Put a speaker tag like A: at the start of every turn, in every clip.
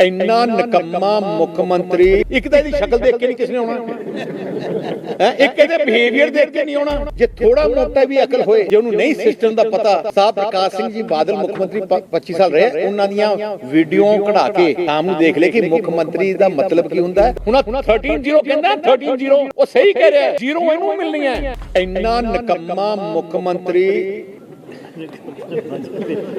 A: ਇੰਨਾ ਨਿਕੰਮਾ ਮੁੱਖ ਮੰਤਰੀ ਇੱਕ ਤਾਂ ਇਹਦੀ ਸ਼ਕਲ ਦੇਖ ਕੇ ਨਹੀਂ ਕਿਸੇ ਨੇ ਆਉਣਾ। ਹੈ? ਇੱਕ ਇਹਦੇ ਬਿਹੇਵੀਅਰ ਦੇਖ ਕੇ ਨਹੀਂ ਆਉਣਾ। ਜੇ ਥੋੜਾ ਮੋਟਾ ਵੀ ਅਕਲ ਹੋਏ ਜੇ ਉਹਨੂੰ ਨਹੀਂ ਸਿਸਟਮ ਦਾ ਪਤਾ ਸਾਹਿਬ ਪ੍ਰਕਾਸ਼ ਸਿੰਘ ਜੀ ਬਾਦਲ ਮੁੱਖ ਮੰਤਰੀ ਪ- 25 ਸਾਲ ਰਹੇ ਉਹਨਾਂ ਦੀਆਂ ਵੀਡੀਓ ਕਢਾ ਕੇ ਸ਼ਾਮ ਨੂੰ ਦੇਖ ਲੈ ਕਿ ਮੁੱਖ ਮੰਤਰੀ ਦਾ ਮਤਲਬ ਕੀ ਹੁੰਦਾ ਹੈ। ਹੁਣ 130 ਕਹਿੰਦਾ 130 ਉਹ ਸਹੀ ਕਹਿ ਰਿਹਾ ਜ਼ੀਰੋ ਇਹਨੂੰ ਮਿਲਣੀ ਹੈ। ਇੰਨਾ ਨਿਕੰਮਾ ਮੁੱਖ ਮੰਤਰੀ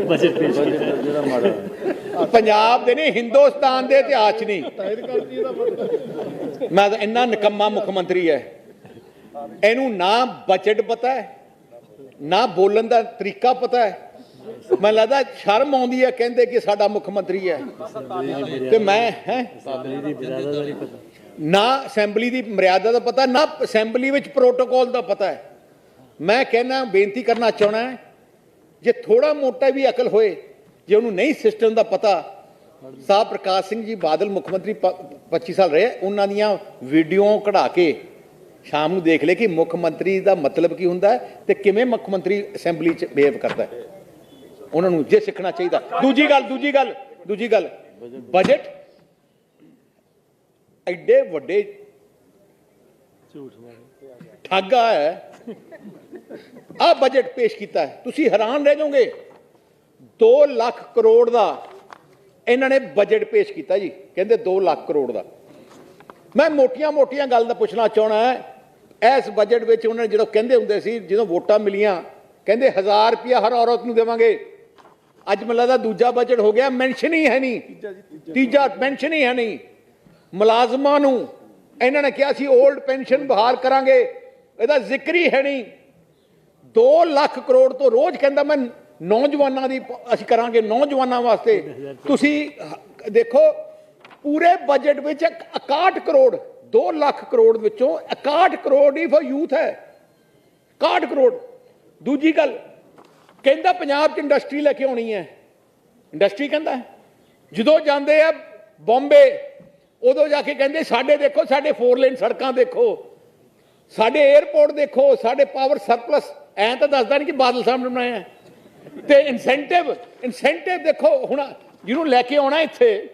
B: ਬਜਟ ਪੇਸ਼ ਕੀਤਾ
A: ਪੰਜਾਬ ਦੇ ਨਹੀਂ, ਹਿੰਦੁਸਤਾਨ ਦੇ ਇਤਿਹਾਸ 'ਚ ਨਹੀਂ। ਮੈਂ ਤਾਂ ਇੰਨਾ ਨਿਕੰਮਾ ਮੁੱਖ ਮੰਤਰੀ ਹੈ ਇਹਨੂੰ ਨਾ ਬਜਟ ਪਤਾ ਹੈ ਨਾ ਬੋਲਣ ਦਾ ਤਰੀਕਾ ਪਤਾ ਹੈ ਮੈਨੂੰ ਲੱਗਦਾ ਸ਼ਰਮ ਆਉਂਦੀ ਹੈ ਕਹਿੰਦੇ ਕਿ ਸਾਡਾ ਮੁੱਖ ਮੰਤਰੀ ਹੈ ਤੇ ਮੈਂ, ਹੈ? ਨਾ ਅਸੈਂਬਲੀ ਦੀ ਮਰਿਆਦਾ ਦਾ ਪਤਾ, ਨਾ ਅਸੈਂਬਲੀ ਵਿੱਚ ਪ੍ਰੋਟੋਕੋਲ ਦਾ ਪਤਾ ਹੈ ਮੈਂ ਕਹਿਣਾ ਬੇਨਤੀ ਕਰਨਾ ਚਾਹਣਾ ਹੈ ਜੇ ਥੋੜਾ ਮੋਟਾ ਵੀ ਅਕਲ ਹੋਏ, ਜੇ ਉਹਨੂੰ ਨਹੀਂ ਸਿਸਟਮ ਦਾ ਪਤਾ, ਸਾਹ ਪ੍ਰਕਾਸ਼ ਸਿੰਘ ਜੀ ਬਾਦਲ ਮੁੱਖ ਮੰਤਰੀ ਪ- 25 ਸਾਲ ਰਹੇ, ਉਹਨਾਂ ਦੀਆਂ ਵੀਡੀਓ ਕਢਾ ਕੇ ਸ਼ਾਮ ਨੂੰ ਦੇਖ ਲੈ ਕਿ ਮੁੱਖ ਮੰਤਰੀ ਦਾ ਮਤਲਬ ਕੀ ਹੁੰਦਾ ਹੈ ਤੇ ਕਿਵੇਂ ਮੁੱਖ ਮੰਤਰੀ ਅਸੈਂਬਲੀ 'ਚ ਬਿਹੇਵ ਕਰਦਾ ਹੈ। ਉਹਨਾਂ ਨੂੰ ਜੇ ਸਿੱਖਣਾ ਚਾਹੀਦਾ। ਦੂਜੀ ਗੱਲ ਦੂਜੀ ਗੱਲ ਦੂਜੀ ਗੱਲ। ਬਜਟ ਐਡੇ ਵੱਡੇ
B: ਝੂਠ
A: ਠੱਗਾ ਹੈ। ਆ ਬਜਟ ਪੇਸ਼ ਕੀਤਾ ਹੈ। ਤੁਸੀਂ ਹੈਰਾਨ ਰਹਿ ਜਾਓਗੇ। 2 ਲੱਖ ਕਰੋੜ ਦਾ ਇਹਨਾਂ ਨੇ ਬਜਟ ਪੇਸ਼ ਕੀਤਾ ਜੀ। ਕਹਿੰਦੇ 2 ਲੱਖ ਕਰੋੜ ਦਾ। ਮੈਂ ਮੋਟੀਆਂ-ਮੋਟੀਆਂ ਗੱਲ ਦਾ ਪੁੱਛਣਾ ਚਾਹਣਾ ਹੈ। ਇਸ ਬਜਟ ਵਿੱਚ ਉਹਨਾਂ ਨੇ ਜਦੋਂ ਕਹਿੰਦੇ ਹੁੰਦੇ ਸੀ ਜਦੋਂ ਵੋਟਾਂ ਮਿਲੀਆਂ ਕਹਿੰਦੇ 1000 ਰੁਪਇਆ ਹਰ ਔਰਤ ਨੂੰ ਦੇਵਾਂਗੇ। ਅੱਜ ਮੈਨੂੰ ਲੱਗਦਾ ਦੂਜਾ ਬਜਟ ਹੋ ਗਿਆ ਮੈਂਸ਼ਨ ਹੀ ਹੈ ਨਹੀਂ। ਤੀਜਾ ਮੈਂਸ਼ਨ ਹੀ ਹੈ ਨਹੀਂ। ਮੁਲਾਜ਼ਮਾਂ ਨੂੰ ਇਹਨਾਂ ਨੇ ਕਿਹਾ ਸੀ 올ਡ ਪੈਨਸ਼ਨ ਬਹਾਲ ਕਰਾਂਗੇ। ਇਹਦਾ ਜ਼ਿਕਰ ਹੀ ਹੈ ਨਹੀਂ। 2 ਲੱਖ ਕਰੋੜ ਤੋਂ ਰੋਜ਼ ਕਹਿੰਦਾ ਮੈਂ ਨੌਜਵਾਨਾਂ ਦੀ ਅਸੀਂ ਕਰਾਂਗੇ ਨੌਜਵਾਨਾਂ ਵਾਸਤੇ। ਤੁਸੀਂ ਦੇਖੋ, ਪੂਰੇ ਬਜਟ ਵਿੱਚ ਇੱਕ 61 ਕਰੋੜ 2 ਲੱਖ ਕਰੋੜ ਵਿੱਚੋਂ 61 ਕਰੋੜ ਹੀ ਫॉर ਯੂਥ ਹੈ। 61 ਕਰੋੜ। ਦੂਜੀ ਗੱਲ, ਕਹਿੰਦਾ ਪੰਜਾਬ 'ਚ ਇੰਡਸਟਰੀ ਲੈ ਕੇ ਆਉਣੀ ਹੈ। ਇੰਡਸਟਰੀ ਕਹਿੰਦਾ ਜਦੋਂ ਜਾਂਦੇ ਆ ਬੰਬੇ, ਉਦੋਂ ਜਾ ਕੇ ਕਹਿੰਦੇ, ਸਾਡੇ ਦੇਖੋ, ਸਾਡੇ ਫੋਰ ਲੇਨ ਸੜਕਾਂ ਦੇਖੋ। ਸਾਡੇ 에어ਪੋਰਟ ਦੇਖੋ, ਸਾਡੇ ਪਾਵਰ ਸਰਪਲਸ ਐਂ ਤਾਂ ਦੱਸਦਾ ਨਹੀਂ ਕਿ ਬਾਦਲ ਸਾਹਿਬ ਨੇ ਬਣਾਇਆ ਹੈ। ਤੇ ਇਨਸੈਂਟਿਵ ਇਨਸੈਂਟਿਵ ਦੇਖੋ, ਹੁਣ ਜਿਹਨੂੰ ਲੈ ਕੇ ਆਉਣਾ ਇੱਥੇ,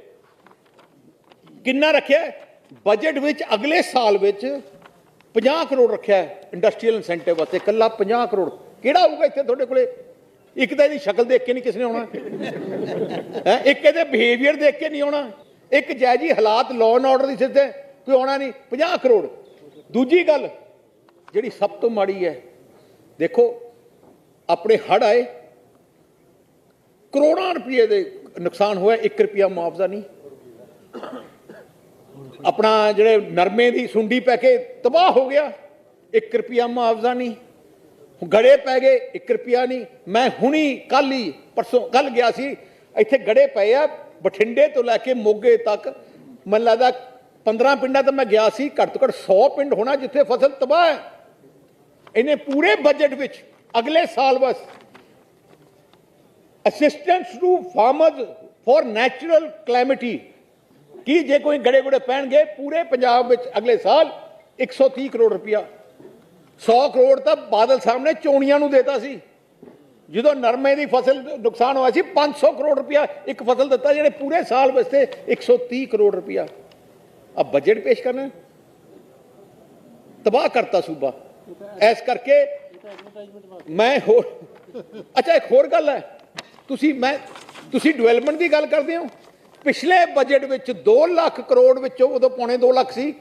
A: ਕਿੰਨਾ ਰੱਖਿਆ ਬਜਟ ਵਿੱਚ ਅਗਲੇ ਸਾਲ ਵਿੱਚ 50 ਕਰੋੜ ਰੱਖਿਆ ਇੰਡਸਟਰੀਅਲ ਇਨਸੈਂਟਿਵ ਵਾਸਤੇ, ਇਕੱਲਾ 50 ਕਰੋੜ। ਕਿਹੜਾ ਹੋਊਗਾ ਇੱਥੇ ਤੁਹਾਡੇ ਕੋਲੇ? ਇੱਕ ਤਾਂ ਇਹਦੀ ਸ਼ਕਲ ਦੇਖ ਕੇ ਨਹੀਂ ਕਿਸ ਨੇ ਆਉਣਾ। ਹੈ, ਇੱਕ ਇਹਦੇ ਬਿਹੇਵੀਅਰ ਦੇਖ ਕੇ ਨਹੀਂ ਆਉਣਾ। ਇੱਕ ਜਾਇਜੀ ਹਾਲਾਤ ਲਾਅ ਐਂਡ ਆਰਡਰ ਦੀ ਸਿੱਧੇ, ਕੋਈ ਆਉਣਾ ਨਹੀਂ 50 ਕਰੋੜ। ਦੂਜੀ ਗੱਲ ਜਿਹੜੀ ਸਭ ਤੋਂ ਮਾੜੀ ਹੈ, ਦੇਖੋ, ਆਪਣੇ ਹੜ ਆਏ, ਕਰੋੜਾਂ ਰੁਪਏ ਦੇ ਨੁਕਸਾਨ ਹੋਇਆ 1 ਰੁਪਿਆ ਮੁਆਵਜ਼ਾ ਨਹੀਂ। ਆਪਣਾ ਜਿਹੜੇ ਨਰਮੇ ਦੀ ਸੁੰਡੀ ਪੈ ਕੇ ਤਬਾਹ ਹੋ ਗਿਆ 1 ਰੁਪਿਆ ਮੁਆਵਜ਼ਾ ਨਹੀਂ। ਗੜੇ ਪੈ ਗਏ 1 ਰੁਪਿਆ ਨਹੀਂ। ਮੈਂ ਹੁਣੀ ਕੱਲ ਹੀ, ਪਰਸੋਂ ਕੱਲ ਗਿਆ ਸੀ, ਇੱਥੇ ਗੜੇ ਪਏ ਆ, ਬਠਿੰਡੇ ਤੋਂ ਲੈ ਕੇ ਮੋਗੇ ਤੱਕ। ਮੈਨੂੰ ਲੱਗਦਾ 15 ਪਿੰਡਾਂ ਤੋਂ ਮੈਂ ਗਿਆ ਸੀ, ਘੱਟ ਤੋਂ ਘੱਟ 100 ਪਿੰਡ ਹੋਣਾ ਜਿੱਥੇ ਫਸਲ ਤਬਾਹ ਹੈ। ਇਹਨੇ ਪੂਰੇ ਬਜਟ ਵਿੱਚ ਅਗਲੇ ਸਾਲ ਬਸ assistance to farmers for natural calamity ਕੀ ਜੇ ਕੋਈ ਗੜੇ ਗੁੜੇ ਪੈਣਗੇ, ਪੂਰੇ ਪੰਜਾਬ ਵਿੱਚ ਅਗਲੇ ਸਾਲ 130 ਕਰੋੜ ਰੁਪਇਆ। 100 ਕਰੋੜ ਤਾਂ ਬਾਦਲ ਸਾਹਿਬ ਨੇ ਚੋਣੀਆਂ ਨੂੰ ਦੇਤਾ ਸੀ। ਜਦੋਂ ਨਰਮੇ ਦੀ ਫਸਲ ਨੁਕਸਾਨ ਹੋਇਆ ਸੀ 500 ਕਰੋੜ ਰੁਪਇਆ ਇੱਕ ਫਸਲ ਦਿੱਤਾ, ਜਿਹੜੇ ਪੂਰੇ ਸਾਲ ਵਾਸਤੇ 130 ਕਰੋੜ ਰੁਪਇਆ। ਆ ਬਜਟ ਪੇਸ਼ ਕਰਨਾ ਤਬਾਹ ਕਰਤਾ ਸੂਬਾ। ਇਸ ਕਰਕੇ ਮੈਂ ਹੋਰ ਅੱਛਾ, ਇੱਕ ਹੋਰ ਗੱਲ ਹੈ। ਤੁਸੀਂ ਮੈਂ ਤੁਸੀਂ ਡਿਵੈਲਪਮੈਂਟ ਦੀ ਗੱਲ ਕਰਦੇ ਹੋ? ਪਿਛਲੇ ਬਜਟ ਵਿੱਚ 2 ਲੱਖ ਕਰੋੜ ਵਿੱਚੋਂ ਉਦੋਂ ਪੌਣੇ 2 ਲੱਖ ਸੀ।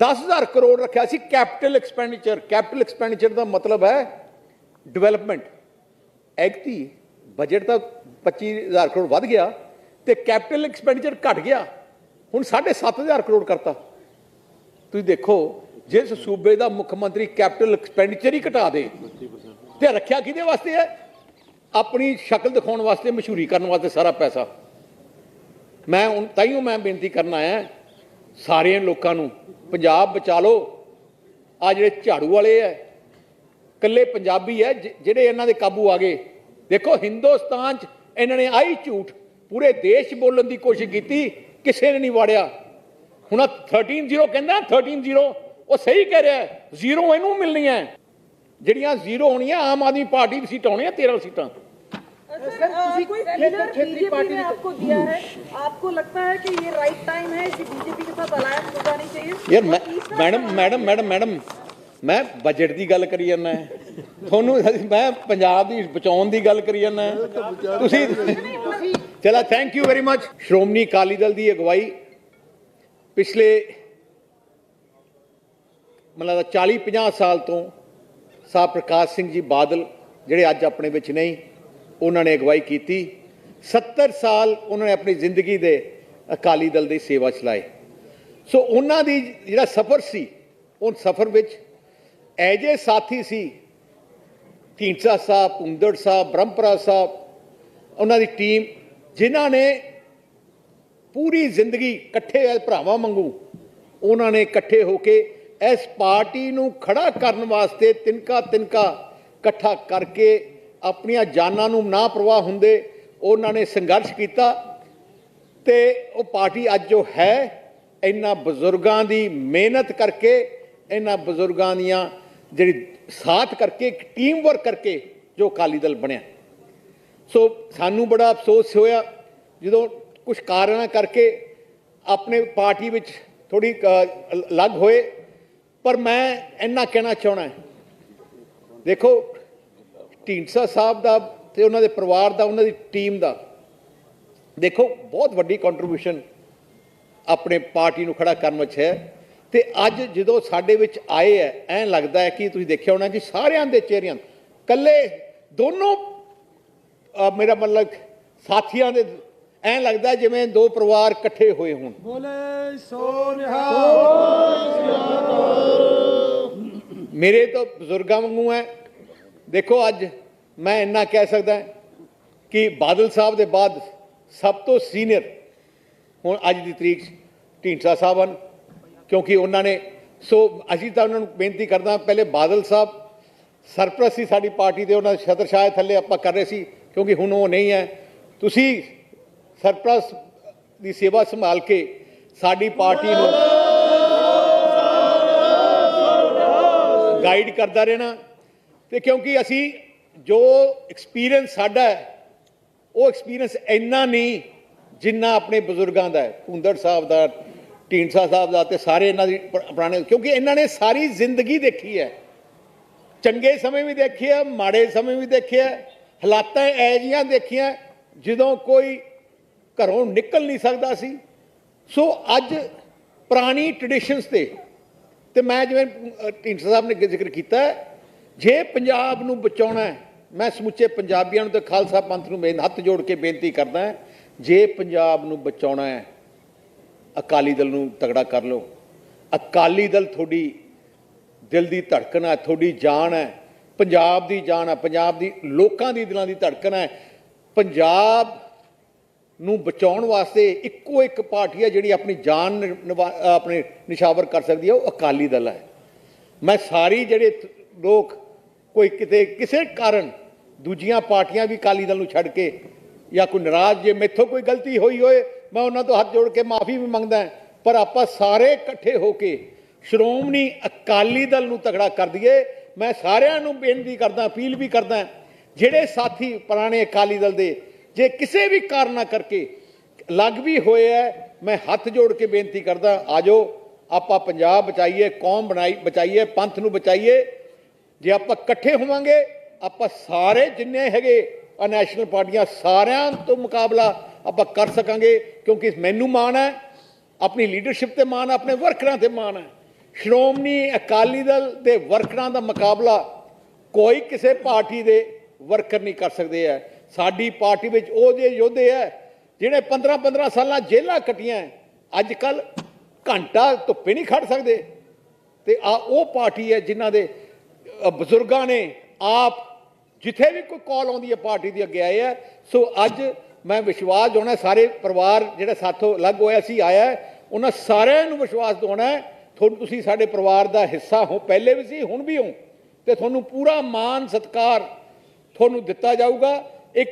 A: 10000 ਕਰੋੜ ਰੱਖਿਆ ਸੀ ਕੈਪੀਟਲ ਐਕਸਪੈਂਡੀਚਰ ਕੈਪੀਟਲ ਐਕਸਪੈਂਡੀਚਰ ਦਾ ਮਤਲਬ ਹੈ ਡਿਵੈਲਪਮੈਂਟ ਐਕਤੀ ਬਜਟ ਤਾਂ 25000 ਕਰੋੜ ਵੱਧ ਗਿਆ ਤੇ ਕੈਪੀਟਲ ਐਕਸਪੈਂਡੀਚਰ ਘਟ ਗਿਆ। ਹੁਣ 7500 ਕਰੋੜ ਕਰਤਾ। ਤੁਸੀਂ ਦੇਖੋ ਜਿਸ ਸੂਬੇ ਦਾ ਮੁੱਖ ਮੰਤਰੀ ਕੈਪੀਟਲ ਐਕਸਪੈਂਡੀਚਰ ਹੀ ਘਟਾ ਦੇ, ਤੇ ਰੱਖਿਆ ਕਿਹਦੇ ਵਾਸਤੇ ਹੈ? ਆਪਣੀ ਸ਼ਕਲ ਦਿਖਾਉਣ ਵਾਸਤੇ, ਮਸ਼ਹੂਰੀ ਕਰਨ ਵਾਸਤੇ ਸਾਰਾ ਪੈਸਾ। ਮੈਂ ਹੁਣ ਤਾਈਓ ਮੈਂ ਬੇਨਤੀ ਕਰਨ ਆਇਆ, ਸਾਰਿਆਂ ਲੋਕਾਂ ਨੂੰ ਪੰਜਾਬ ਬਚਾ ਲਓ। ਆ ਜਿਹੜੇ ਝਾੜੂ ਵਾਲੇ ਐ ਕੱਲੇ ਪੰਜਾਬੀ ਐ ਜਿਹੜੇ ਇਹਨਾਂ ਦੇ ਕਾਬੂ ਆ ਗਏ। ਦੇਖੋ, ਹਿੰਦੁਸਤਾਨ 'ਚ ਇਹਨਾਂ ਨੇ ਆਈ ਝੂਠ ਪੂਰੇ ਦੇਸ਼ ਬੋਲਣ ਦੀ ਕੋਸ਼ਿਸ਼ ਕੀਤੀ, ਕਿਸੇ ਨੇ ਨਹੀਂ ਵਾੜਿਆ। ਹੁਣ 13 0 ਕਹਿੰਦਾ 13 0 ਉਹ ਸਹੀ ਕਹਿ ਰਿਹਾ ਜ਼ੀਰੋ ਇਹਨੂੰ ਮਿਲਣੀ ਹੈ ਜਿਹੜੀਆਂ ਜ਼ੀਰੋ ਹੋਣੀਆਂ ਆਮ ਆਦਮੀ ਪਾਰਟੀ ਦੀ ਸੀਟਾਂ ਹੋਣੀਆਂ 13 ਸੀਟਾਂ
C: सर अ, कोई लीडर बीजेपी ने आपको दिया है आपको लगता है कि ये राइट टाइम है कि बीजेपी के साथ अलायंस हो जानी चाहिए
A: ਯਾਰ ਮੈਂ ਮੈਡਮ ਮੈਡਮ ਮੈਡਮ ਮੈਡਮ ਮੈਂ ਬਜਟ ਦੀ ਗੱਲ ਕਰੀ ਜਾਂਦਾ ਤੁਹਾਨੂੰ ਮੈਂ ਪੰਜਾਬ ਦੀ ਬਚਾਉਣ ਦੀ ਗੱਲ ਕਰੀ ਜਾਂਦਾ ਤੁਸੀਂ ਚਲਾ thank you very much Shiromani Akali Dal ਦੀ ਅਗਵਾਈ ਪਿਛਲੇ ਮਤਲਬ 40 50 ਸਾਲ ਤੋਂ ਸਾਹਿਬ ਪ੍ਰਕਾਸ਼ ਸਿੰਘ ਜੀ ਬਾਦਲ ਜਿਹੜੇ ਅੱਜ ਆਪਣੇ ਵਿੱਚ ਨਹੀਂ, ਉਹਨਾਂ ਨੇ ਅਗਵਾਈ ਕੀਤੀ। 70 ਸਾਲ ਉਹਨਾਂ ਨੇ ਆਪਣੀ ਜ਼ਿੰਦਗੀ ਦੇ ਅਕਾਲੀ ਦਲ ਦੀ ਸੇਵਾ ਚਲਾਈ। ਸੋ ਉਹਨਾਂ ਦੀ ਜਿਹੜਾ ਸਫ਼ਰ ਸੀ, ਉਹ ਸਫ਼ਰ ਵਿੱਚ ਐਜੇ ਸਾਥੀ ਸੀ, ਢੀਂਡਸਾ ਸਾਹਿਬ ਪੁੰਦੜ ਸਾਹਿਬ, ਬ੍ਰਹਮਪੁਰਾ ਸਾਹਿਬ, ਉਹਨਾਂ ਦੀ ਟੀਮ, ਜਿਨ੍ਹਾਂ ਨੇ ਪੂਰੀ ਜ਼ਿੰਦਗੀ ਇਕੱਠੇ ਐ ਭਰਾਵਾਂ ਵਾਂਗੂ ਉਹਨਾਂ ਨੇ ਇਕੱਠੇ ਹੋ ਕੇ ਇਸ ਪਾਰਟੀ ਨੂੰ ਖੜਾ ਕਰਨ ਵਾਸਤੇ ਤਿਨਕਾ ਤਿਨਕਾ ਇਕੱਠਾ ਕਰਕੇ ਆਪਣੀਆਂ ਜਾਨਾਂ ਨੂੰ ਨਾ ਪ੍ਰਵਾਹ ਹੁੰਦੇ ਉਹਨਾਂ ਨੇ ਸੰਘਰਸ਼ ਕੀਤਾ ਤੇ ਉਹ ਪਾਰਟੀ ਅੱਜ ਜੋ ਹੈ, ਇਹਨਾਂ ਬਜ਼ੁਰਗਾਂ ਦੀ ਮਿਹਨਤ ਕਰਕੇ, ਇਹਨਾਂ ਬਜ਼ੁਰਗਾਂ ਦੀਆਂ ਜਿਹੜੀ ਸਾਥ ਕਰਕੇ, ਇੱਕ ਟੀਮ ਵਰਕ ਕਰਕੇ ਜੋ ਅਕਾਲੀ ਦਲ ਬਣਿਆ। ਸੋ ਸਾਨੂੰ ਬੜਾ ਅਫਸੋਸ ਹੋਇਆ ਜਦੋਂ ਕੁਝ ਕਾਰਨਾਂ ਕਰਕੇ ਆਪਣੇ ਪਾਰਟੀ ਵਿੱਚ ਥੋੜੀ ਅਲੱਗ ਹੋਏ। ਪਰ ਮੈਂ ਇੰਨਾ ਕਹਿਣਾ ਚਾਹਣਾ ਦੇਖੋ, ਢੀਂਡਸਾ ਸਾਹਿਬ ਦਾ ਤੇ ਉਹਨਾਂ ਦੇ ਪਰਿਵਾਰ ਦਾ, ਉਹਨਾਂ ਦੀ ਟੀਮ ਦਾ, ਦੇਖੋ, ਬਹੁਤ ਵੱਡੀ ਕੰਟਰੀਬਿਊਸ਼ਨ ਆਪਣੇ ਪਾਰਟੀ ਨੂੰ ਖੜਾ ਕਰਨ ਵਿੱਚ ਹੈ। ਤੇ ਅੱਜ ਜਦੋਂ ਸਾਡੇ ਵਿੱਚ ਆਏ ਹੈ, ਐਂ ਲੱਗਦਾ ਹੈ ਕਿ ਤੁਸੀਂ ਦੇਖਿਆ ਹੋਣਾ ਕਿ ਸਾਰਿਆਂ ਦੇ ਚਿਹਰਿਆਂ ਕੱਲੇ ਦੋਨੋਂ ਮੇਰਾ ਮਤਲਬ ਸਾਥੀਆਂ ਦੇ ਐਂ ਲੱਗਦਾ ਜਿਵੇਂ ਦੋ ਪਰਿਵਾਰ ਇਕੱਠੇ ਹੋਏ ਹੋਣ।
D: ਬੋਲੇ ਸੋ ਨਿਹਾਲ
A: ਮੇਰੇ ਤਾਂ ਬਜ਼ੁਰਗਾਂ ਵਾਂਗੂ ਹੈ ਦੇਖੋ ਅੱਜ ਮੈਂ ਇੰਨਾ ਕਹਿ ਸਕਦਾ ਕਿ ਬਾਦਲ ਸਾਹਿਬ ਦੇ ਬਾਅਦ ਸਭ ਤੋਂ ਸੀਨੀਅਰ ਹੁਣ ਅੱਜ ਦੀ ਤਰੀਕ ਢੀਂਡਸਾ ਸਾਹਿਬ ਹਨ ਕਿਉਂਕਿ ਉਹਨਾਂ ਨੇ ਸੋ ਅਸੀਂ ਤਾਂ ਉਹਨਾਂ ਨੂੰ ਬੇਨਤੀ ਕਰਦਾ ਪਹਿਲੇ ਬਾਦਲ ਸਾਹਿਬ ਸਰਪ੍ਰਸਤ ਸੀ ਸਾਡੀ ਪਾਰਟੀ ਦੇ ਉਹਨਾਂ ਦੇ ਛਤਰ ਛਾਇਆ ਥੱਲੇ ਆਪਾਂ ਕਰ ਰਹੇ ਸੀ ਕਿਉਂਕਿ ਹੁਣ ਉਹ ਨਹੀਂ ਹੈ ਤੁਸੀਂ ਸਰਪ੍ਰਸਤ ਦੀ ਸੇਵਾ ਸੰਭਾਲ ਕੇ ਸਾਡੀ ਪਾਰਟੀ ਨੂੰ ਗਾਈਡ ਕਰਦਾ ਰਹਿਣਾ ਤੇ ਕਿਉਂਕਿ ਅਸੀਂ ਜੋ ਐਕਸਪੀਰੀਅੰਸ ਸਾਡਾ ਹੈ, ਉਹ ਐਕਸਪੀਰੀਅੰਸ ਇੰਨਾ ਨਹੀਂ ਜਿੰਨਾ ਆਪਣੇ ਬਜ਼ੁਰਗਾਂ ਦਾ ਹੈ। ਭੁੰਦੜ ਸਾਹਿਬ ਦਾ, ਢੀਂਡਸਾ ਸਾਹਿਬ ਦਾ ਤੇ ਸਾਰੇ ਇਹਨਾਂ ਦੀ ਪ- ਪੁਰਾਣੇ, ਕਿਉਂਕਿ ਇਹਨਾਂ ਨੇ ਸਾਰੀ ਜ਼ਿੰਦਗੀ ਦੇਖੀ ਹੈ। ਚੰਗੇ ਸਮੇਂ ਵੀ ਦੇਖੇ ਆ, ਮਾੜੇ ਸਮੇਂ ਵੀ ਦੇਖਿਆ ਹਾਲਾਤਾਂ ਐ ਜੀਆਂ ਦੇਖੀਆਂ, ਜਦੋਂ ਕੋਈ ਘਰੋਂ ਨਿਕਲ ਨਹੀਂ ਸਕਦਾ ਸੀ। ਸੋ ਅੱਜ ਪੁਰਾਣੀ ਟ੍ਰੈਡੀਸ਼ਨਸ ਤੇ ਤੇ ਮੈਂ ਜਿਵੇਂ ਢੀਂਡਸਾ ਸਾਹਿਬ ਨੇ ਜ਼ਿਕਰ ਕੀਤਾ, ਜੇ ਪੰਜਾਬ ਨੂੰ ਬਚਾਉਣਾ ਹੈ, ਮੈਂ ਸਮੁੱਚੇ ਪੰਜਾਬੀਆਂ ਨੂੰ ਤੇ ਖਾਲਸਾ ਪੰਥ ਨੂੰ ਬੇਨ ਹੱਥ ਜੋੜ ਕੇ ਬੇਨਤੀ ਕਰਦਾ ਹਾਂ, ਜੇ ਪੰਜਾਬ ਨੂੰ ਬਚਾਉਣਾ ਹੈ, ਅਕਾਲੀ ਦਲ ਨੂੰ ਤਗੜਾ ਕਰ ਲਓ। ਅਕਾਲੀ ਦਲ ਤੁਹਾਡੀ ਦਿਲ ਦੀ ਧੜਕਣ ਹੈ, ਤੁਹਾਡੀ ਜਾਨ ਹੈ, ਪੰਜਾਬ ਦੀ ਜਾਨ ਹੈ, ਪੰਜਾਬ ਦੀ ਲੋਕਾਂ ਦੀ ਦਿਲਾਂ ਦੀ ਧੜਕਣ ਹੈ। ਪੰਜਾਬ ਨੂੰ ਬਚਾਉਣ ਵਾਸਤੇ ਇੱਕੋ ਇੱਕ ਪਾਰਟੀ ਹੈ ਜਿਹੜੀ ਆਪਣੀ ਜਾਨ ਨਿਭਾ- ਆਪਣੇ ਨਿਸ਼ਾਵਰ ਕਰ ਸਕਦੀ ਹੈ ਉਹ ਅਕਾਲੀ ਦਲ ਹੈ ਮੈਂ ਸਾਰੀ ਜਿਹੜੇ ਲੋਕ ਕੋਈ ਕਿਤੇ, ਕਿਸੇ ਕਾਰਨ ਦੂਜੀਆਂ ਪਾਰਟੀਆਂ ਵੀ ਅਕਾਲੀ ਦਲ ਨੂੰ ਛੱਡ ਕੇ ਜਾਂ ਕੋਈ ਨਾਰਾਜ਼ ਜੇ ਮੈਥੋਂ ਕੋਈ ਗਲਤੀ ਹੋਈ ਹੋਏ, ਮੈਂ ਉਹਨਾਂ ਤੋਂ ਹੱਥ ਜੋੜ ਕੇ ਮਾਫੀ ਵੀ ਮੰਗਦਾ ਪਰ ਆਪਾਂ ਸਾਰੇ ਇਕੱਠੇ ਹੋ ਕੇ ਸ਼੍ਰੋਮਣੀ ਅਕਾਲੀ ਦਲ ਨੂੰ ਤਗੜਾ ਕਰ ਦਈਏ। ਮੈਂ ਸਾਰਿਆਂ ਨੂੰ ਬੇਨਤੀ ਕਰਦਾ, ਅਪੀਲ ਵੀ ਕਰਦਾ, ਜਿਹੜੇ ਸਾਥੀ ਪੁਰਾਣੇ ਅਕਾਲੀ ਦਲ ਦੇ ਜੇ ਕਿਸੇ ਵੀ ਕਾਰਨਾ ਕਰਕੇ ਲੱਗ ਵੀ ਹੋਏ ਹੈ ਮੈਂ ਹੱਥ ਜੋੜ ਕੇ ਬੇਨਤੀ ਕਰਦਾ, ਆਜੋ, ਆਪਾਂ ਪੰਜਾਬ ਬਚਾਈਏ, ਕੌਮ ਬਣਾਈ, ਬਚਾਈਏ, ਪੰਥ ਨੂੰ ਬਚਾਈਏ। ਜੇ ਆਪਾਂ ਇਕੱਠੇ ਹੋਵਾਂਗੇ, ਆਪਾਂ ਸਾਰੇ ਜਿੰਨੇ ਹੈਗੇ ਆ ਨੈਸ਼ਨਲ ਪਾਰਟੀਆਂ, ਸਾਰਿਆਂ ਤੋਂ ਮੁਕਾਬਲਾ ਆਪਾਂ ਕਰ ਸਕਾਂਗੇ, ਕਿਉਂਕਿ ਮੈਨੂੰ ਮਾਣ ਹੈ ਆਪਣੀ ਲੀਡਰਸ਼ਿਪ ਤੇ ਮਾਣ ਹੈ ਆਪਣੇ ਵਰਕਰਾਂ ਤੇ ਮਾਣ ਹੈ ਸ਼੍ਰੋਮਣੀ ਅਕਾਲੀ ਦਲ ਦੇ ਵਰਕਰਾਂ ਦਾ ਮੁਕਾਬਲਾ ਕੋਈ ਕਿਸੇ ਪਾਰਟੀ ਦੇ ਵਰਕਰ ਨਹੀਂ ਕਰ ਸਕਦੇ ਹੈ ਸਾਡੀ ਪਾਰਟੀ ਵਿੱਚ ਉਹ ਜੇ ਯੋਧੇ ਹੈ ਜਿਹੜੇ 15 15 ਸਾਲਾਂ ਜੇਲ੍ਹਾਂ ਕੱਟੀਆਂ ਅੱਜ ਕੱਲ ਘੰਟਾ ਧੁੱਪੇ ਨਹੀਂ ਖੜ ਸਕਦੇ। ਤੇ ਆ ਉਹ ਪਾਰਟੀ ਹੈ ਜਿਨ੍ਹਾਂ ਦੇ ਬਜ਼ੁਰਗਾਂ ਨੇ ਆਪ ਜਿੱਥੇ ਵੀ ਕੋਈ ਕਾਲ ਆਉਂਦੀ ਹੈ ਪਾਰਟੀ ਦੀ ਅੱਗੇ ਆਏ ਆ ਸੋ ਅੱਜ ਮੈਂ ਵਿਸ਼ਵਾਸ ਦਿਵਾਉਣਾ ਸਾਰੇ ਪਰਿਵਾਰ ਜਿਹੜਾ ਸਾਥੋਂ ਅਲੱਗ ਹੋਇਆ ਸੀ ਆਇਆ ਉਹਨਾਂ ਸਾਰਿਆਂ ਨੂੰ ਵਿਸ਼ਵਾਸ ਦਿਵਾਉਣਾ ਤੁਹਾਨੂੰ ਤੁਸੀਂ ਸਾਡੇ ਪਰਿਵਾਰ ਦਾ ਹਿੱਸਾ ਹੋ, ਪਹਿਲੇ ਵੀ ਸੀ, ਹੁਣ ਵੀ ਹੋ। ਤੇ ਤੁਹਾਨੂੰ ਪੂਰਾ ਮਾਨ ਸਤਿਕਾਰ ਤੁਹਾਨੂੰ ਦਿੱਤਾ ਜਾਊਗਾ। ਇੱਕ,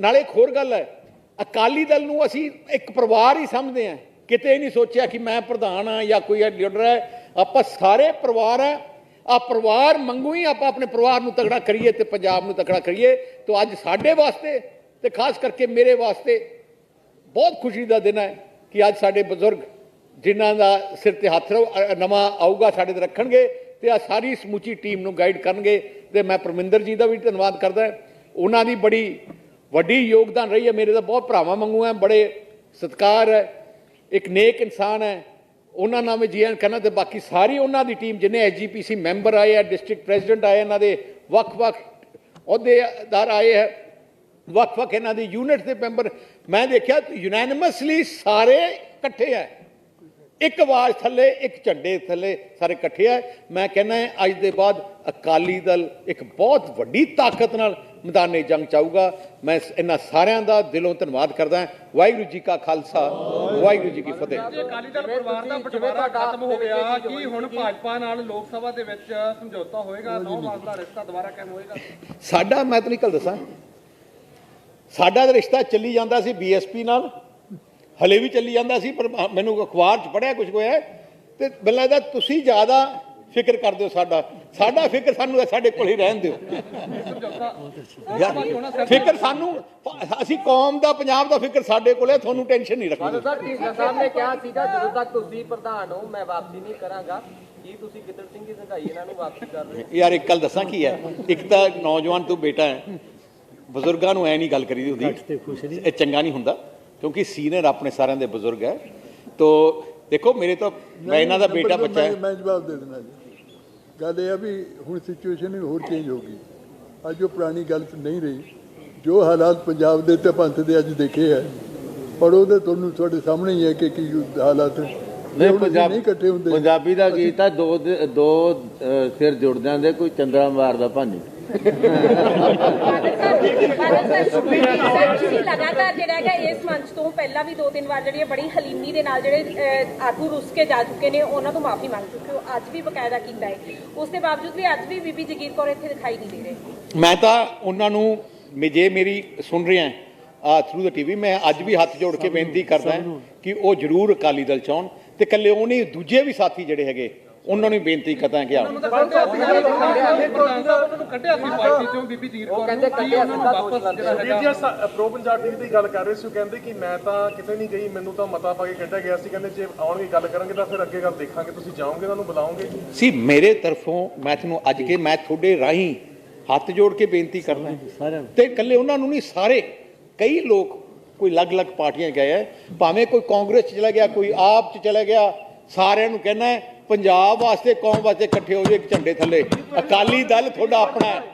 A: ਨਾਲੇ ਇੱਕ ਹੋਰ ਗੱਲ ਹੈ। ਅਕਾਲੀ ਦਲ ਨੂੰ ਅਸੀਂ ਇੱਕ ਪਰਿਵਾਰ ਹੀ ਸਮਝਦੇ ਹਾਂ। ਕਿਤੇ ਨਹੀਂ ਸੋਚਿਆ ਕਿ ਮੈਂ ਪ੍ਰਧਾਨ ਹਾਂ ਜਾਂ ਕੋਈ ਲੀਡਰ ਹੈ। ਆਪਾਂ ਸਾਰੇ ਪਰਿਵਾਰ ਆ ਆ ਪਰਿਵਾਰ ਮੰਗੂ ਹੀ ਆਪਾਂ ਆਪਣੇ ਪਰਿਵਾਰ ਨੂੰ ਤਗੜਾ ਕਰੀਏ ਤੇ ਪੰਜਾਬ ਨੂੰ ਤਗੜਾ ਕਰੀਏ। ਤਾਂ ਅੱਜ ਸਾਡੇ ਵਾਸਤੇ ਤੇ ਖਾਸ ਕਰਕੇ ਮੇਰੇ ਵਾਸਤੇ ਬਹੁਤ ਖੁਸ਼ੀ ਦਾ ਦਿਨ ਹੈ ਕਿ ਅੱਜ ਸਾਡੇ ਬਜ਼ੁਰਗ ਜਿਨ੍ਹਾਂ ਦਾ ਸਿਰ ਤੇ ਹੱਥ ਰੋ- ਨਵਾਂ ਆਊਗਾ ਸਾਡੇ ਤੇ ਰੱਖਣਗੇ ਤੇ ਆ ਸਾਰੀ ਸਮੁੱਚੀ ਟੀਮ ਨੂੰ ਗਾਈਡ ਕਰਨਗੇ। ਤੇ ਮੈਂ ਪਰਮਿੰਦਰ ਜੀ ਦਾ ਵੀ ਧੰਨਵਾਦ ਕਰਦਾ। ਉਹਨਾਂ ਦੀ ਬੜੀ ਵੱਡੀ ਯੋਗਦਾਨ ਰਹੀ ਹੈ। ਮੇਰੇ ਤਾਂ ਬਹੁਤ ਭਰਾਵਾਂ ਵਾਂਗੂ ਹੈ, ਬੜੇ ਸਤਿਕਾਰ ਹੈ, ਇੱਕ ਨੇਕ ਇਨਸਾਨ ਹੈ। ਉਹਨਾਂ ਨਾਲ ਮੈਂ ਜੀਐਨ ਕਰਨਾ ਤੇ ਬਾਕੀ ਸਾਰੀ ਉਹਨਾਂ ਦੀ ਟੀਮ ਜਿਨੇ ਐਸਜੀਪੀਸੀ ਮੈਂਬਰ ਆਏ ਆ, ਡਿਸਟ੍ਰਿਕਟ ਪ੍ਰੈਜ਼ੀਡੈਂਟ ਆਏ ਇਹਨਾਂ ਦੇ ਵੱਖ-ਵੱਖ ਅਹੁਦੇਦਾਰ ਆਏ ਹੈ ਵੱਖ-ਵੱਖ ਇਹਨਾਂ ਦੀ ਯੂਨਿਟ ਦੇ ਮੈਂਬਰ, ਮੈਂ ਦੇਖਿਆ ਯੂਨੈਨਿਮਸਲੀ ਸਾਰੇ ਇਕੱਠੇ ਹੈ ਇੱਕ ਆਵਾਜ਼ ਥੱਲੇ, ਇੱਕ ਝੰਡੇ ਥੱਲੇ ਸਾਰੇ ਇਕੱਠੇ ਆ। ਮੈਂ ਕਹਿੰਦਾ ਅੱਜ ਦੇ ਬਾਅਦ ਅਕਾਲੀ ਦਲ ਇੱਕ ਬਹੁਤ ਵੱਡੀ ਤਾਕਤ ਨਾਲ ਮੈਦਾਨੇ ਜੰਗ ਚਾਊਗਾ ਮੈਂ ਇਹਨਾਂ ਸਾਰਿਆਂ ਦਾ ਦਿਲੋਂ ਧੰਨਵਾਦ ਕਰਦਾ ਵਾਹਿਗੁਰੂ ਜੀ ਕਾ ਖਾਲਸਾ ਵਾਹਿਗੁਰੂ ਜੀ ਕੀ ਫਤਿਹ।
E: ਅਕਾਲੀ ਦਲ ਪਰਿਵਾਰ ਦਾ ਬਟਵਾਰਾ ਖਤਮ ਹੋ ਗਿਆ ਕੀ ਹੁਣ ਭਾਜਪਾ ਨਾਲ ਲੋਕ ਸਭਾ ਦੇ ਵਿੱਚ ਸਮਝੌਤਾ ਹੋਏਗਾ? ਨੌ ਮਾਸ ਦਾ ਰਿਸ਼ਤਾ ਦੁਬਾਰਾ ਕਾਇਮ ਹੋਏਗਾ?
A: ਸਾਡਾ ਮੈਂ ਤੁਹਾਨੂੰ ਇੱਕ ਗੱਲ ਦੱਸਾਂ। ਸਾਡਾ ਤਾਂ ਰਿਸ਼ਤਾ ਚੱਲੀ ਜਾਂਦਾ ਸੀ ਬੀਐਸਪੀ ਨਾਲ। ਹਲੇ ਵੀ ਚੱਲੀ ਜਾਂਦਾ ਸੀ ਪਰ ਮੈਨੂੰ ਅਖਬਾਰ 'ਚ ਪੜਿਆ ਕੁਝ ਹੋਇਆ। ਤੇ ਮੈਨੂੰ ਲੱਗਦਾ ਤੁਸੀਂ ਜ਼ਿਆਦਾ ਫਿਕਰ ਕਰਦੇ ਹੋ ਸਾਡਾ। ਸਾਡਾ ਫਿਕਰ ਸਾਨੂੰ ਸਾਡੇ ਕੋਲ ਹੀ ਰਹਿਣ ਦਿਓ। ਫਿਕਰ ਸਾਨੂੰ ਅਸੀਂ ਕੌਮ ਦਾ ਪੰਜਾਬ ਦਾ ਫਿਕਰ ਸਾਡੇ ਕੋਲ ਹੈ ਤੁਹਾਨੂੰ ਟੈਨਸ਼ਨ ਨਹੀਂ ਰੱਖਣੀ।
F: ਸਰ ਢੀਂਡਸਾ ਸਾਹਿਬ ਨੇ ਕਿਹਾ ਸੀਗਾ ਜਦੋਂ ਤੱਕ ਤੁਸੀਂ ਪ੍ਰਧਾਨ ਹੋ ਮੈਂ ਵਾਪਸੀ ਨਹੀਂ ਕਰਾਂਗਾ। ਕੀ ਤੁਸੀਂ ਗਿੱਦੜ ਸਿੰਘ ਦੀ ਸੰਘਾਈ ਇਹਨਾਂ ਨੂੰ ਵਾਪਸੀ ਕਰ ਰਹੇ ਹੋ?
A: ਯਾਰ ਇੱਕ ਗੱਲ ਦੱਸਾਂ ਕੀ ਹੈ? ਇੱਕ ਤਾਂ ਨੌਜਵਾਨ ਤੂੰ ਬੇਟਾ ਹੈ ਬਜ਼ੁਰਗਾਂ ਨੂੰ ਐ ਨਹੀਂ ਗੱਲ ਕਰੀਦੀ ਹੁੰਦੀ। ਇਹ ਚੰਗਾ ਨਹੀਂ ਹੁੰਦਾ ਕਿਉਂਕਿ ਸੀਨੀਅਰ ਆਪਣੇ ਸਾਰਿਆਂ ਦੇ ਬਜ਼ੁਰਗ ਹੈ। ਤੋ ਦੇਖੋ ਮੇਰੇ ਤਾਂ ਮੈਂ ਇਹਨਾਂ ਦਾ ਬੇਟਾ ਬੱਚਾ ਹੈ।
G: ਮੈਂ ਜਵਾਬ ਦੇ ਦੇਣਾ ਜੀ। ਗੱਲ ਇਹ ਆ ਵੀ ਹੁਣ ਸਿਚੁਏਸ਼ਨ ਹੋਰ ਚੇਂਜ ਹੋ ਗਈ। ਅੱਜ ਉਹ ਪੁਰਾਣੀ ਗੱਲ ਨਹੀਂ ਰਹੀ। ਜੋ ਹਾਲਾਤ ਪੰਜਾਬ ਦੇ ਤੇ ਪੰਥ ਦੇ ਅੱਜ ਦੇਖੇ ਹੈ ਪਰ ਉਹਦੇ ਤੁਹਾਨੂੰ ਤੁਹਾਡੇ ਸਾਹਮਣੇ ਹੀ ਹੈ ਕਿ ਕੀ ਹਾਲਾਤ ਨੇ।
H: ਨਹੀਂ ਪੰਜਾਬ
G: ਨਹੀਂ ਇਕੱਠੇ ਹੁੰਦੇ।
H: ਪੰਜਾਬੀ ਦਾ ਗੀਤ ਆ ਦੋ ਦੇ- ਸਿਰ ਜੁੜ ਜਾਂਦੇ ਕੋਈ ਚੰਦਰਾ ਮਾਰਦਾ ਭਾਨੀ
I: ਤੁਸੀਂ ਲਗਾਤਾਰ ਜਿਹੜਾ ਹੈਗਾ ਇਸ ਮੰਚ ਤੋਂ ਪਹਿਲਾਂ ਵੀ ਦੋ ਤਿੰਨ ਵਾਰ ਜਿਹੜੀ ਹੈ ਬੜੀ ਹਲੀਮੀ ਦੇ ਨਾਲ ਜਿਹੜੇ ਅਹ, ਆਗੂ ਰੁੱਸ ਕੇ ਜਾ ਚੁੱਕੇ ਨੇ ਉਹਨਾਂ ਤੋਂ ਮਾਫੀ ਮੰਗ ਚੁੱਕੇ ਹੋ ਅੱਜ ਵੀ ਬਕਾਇਦਾ ਕੀਤਾ ਹੈ ਉਸ ਦੇ ਬਾਵਜੂਦ ਵੀ ਅੱਜ ਵੀ ਬੀਬੀ ਜਗੀਰ ਕੌਰ ਇੱਥੇ ਦਿਖਾਈ ਨਹੀਂ ਦੇ ਰਹੇ
A: ਮੈਂ ਤਾਂ ਉਹਨਾਂ ਨੂੰ ਮੈਂ ਜੇ ਮੇਰੀ ਸੁਣ ਰਿਹਾ ਆ ਥਰੂ ਦਾ ਟੀਵੀ ਮੈਂ ਅੱਜ ਵੀ ਹੱਥ ਜੋੜ ਕੇ ਬੇਨਤੀ ਕਰਦਾ ਕਿ ਉਹ ਜ਼ਰੂਰ ਅਕਾਲੀ ਦਲ ਚ ਆਉਣ ਤੇ ਇਕੱਲੇ ਉਹ ਨਹੀਂ ਦੂਜੇ ਵੀ ਸਾਥੀ ਜਿਹੜੇ ਹੈਗੇ ਉਹਨਾਂ ਨੂੰ ਬੇਨਤੀ ਕਰਦਾ ਕਿ ਆਉਣ
E: ਉਹਨਾਂ ਨੂੰ ਕੱਢਿਆ ਸੀ। ਪਾਰਟੀ ਚੋਂ ਬੀਬੀ ਜੀਰ
F: ਉਹ
E: ਕੌਰ
F: ਕਹਿੰਦੇ
E: ਨੂੰ। ਕੀ
F: ਕੱਢਿਆ
E: ਉਹਨਾਂ ਨੂੰ
F: ਸਿੱਧਾ ਦੋਸ਼
E: ਵਾਪਸ
F: ਲਾਉਂਦੇ
E: ਜਿਹੜਾ
F: ਨੇ।
E: ਹੈਗਾ।
J: ਪ੍ਰੋ ਪੰਜਾਬ ਟੀਵੀ ਦੀ ਗੱਲ ਕਰ ਰਹੇ ਸੀ। ਉਹ ਕਹਿੰਦੇ ਕਿ ਮੈਂ ਤਾਂ ਕਿਤੇ ਨਹੀਂ ਗਈ ਮੈਨੂੰ ਤਾਂ ਮਤਾ ਪਾ ਕੇ ਕੱਢਿਆ ਗਿਆ ਸੀ। ਕਹਿੰਦੇ ਜੇ ਆਉਣਗੇ ਗੱਲ ਕਰਾਂਗੇ ਤਾਂ ਫਿਰ ਅੱਗੇ ਗੱਲ ਦੇਖਾਂਗੇ। ਤੁਸੀਂ ਜਾਓਗੇ ਉਹਨਾਂ ਨੂੰ ਬੁਲਾਓਗੇ
A: ਸੀ ਮੇਰੇ ਤਰਫੋਂ ਮੈਂ ਤੁਹਾਨੂੰ ਅੱਜ ਕੇ ਮੈਂ ਤੁਹਾਡੇ ਰਾਹੀਂ ਹੱਥ ਜੋੜ ਕੇ ਬੇਨਤੀ ਕਰਦਾ।
B: ਸਾਰਿਆਂ ਨੂੰ।
A: ਤੇ ਇਕੱਲੇ ਉਹਨਾਂ ਨੂੰ ਨਹੀਂ ਸਾਰੇ। ਕਈ ਲੋਕ ਕੋਈ ਅਲੱਗ-ਅਲੱਗ ਪਾਰਟੀਆਂ 'ਚ ਗਏ ਹੈ ਭਾਵੇਂ ਕੋਈ ਕਾਂਗਰਸ 'ਚ ਚਲਾ ਗਿਆ ਕੋਈ ਆਪ 'ਚ ਚਲਾ ਗਿਆ ਸਾਰਿਆਂ ਨੂੰ ਕਹਿਣਾ ਹੈ ਪੰਜਾਬ ਵਾਸਤੇ ਕੌਮ ਵਾਸਤੇ ਇਕੱਠੇ ਹੋ ਜਾਓ ਇੱਕ ਝੰਡੇ ਥੱਲੇ? ਅਕਾਲੀ ਦਲ ਤੁਹਾਡਾ ਆਪਣਾ ਹੈ।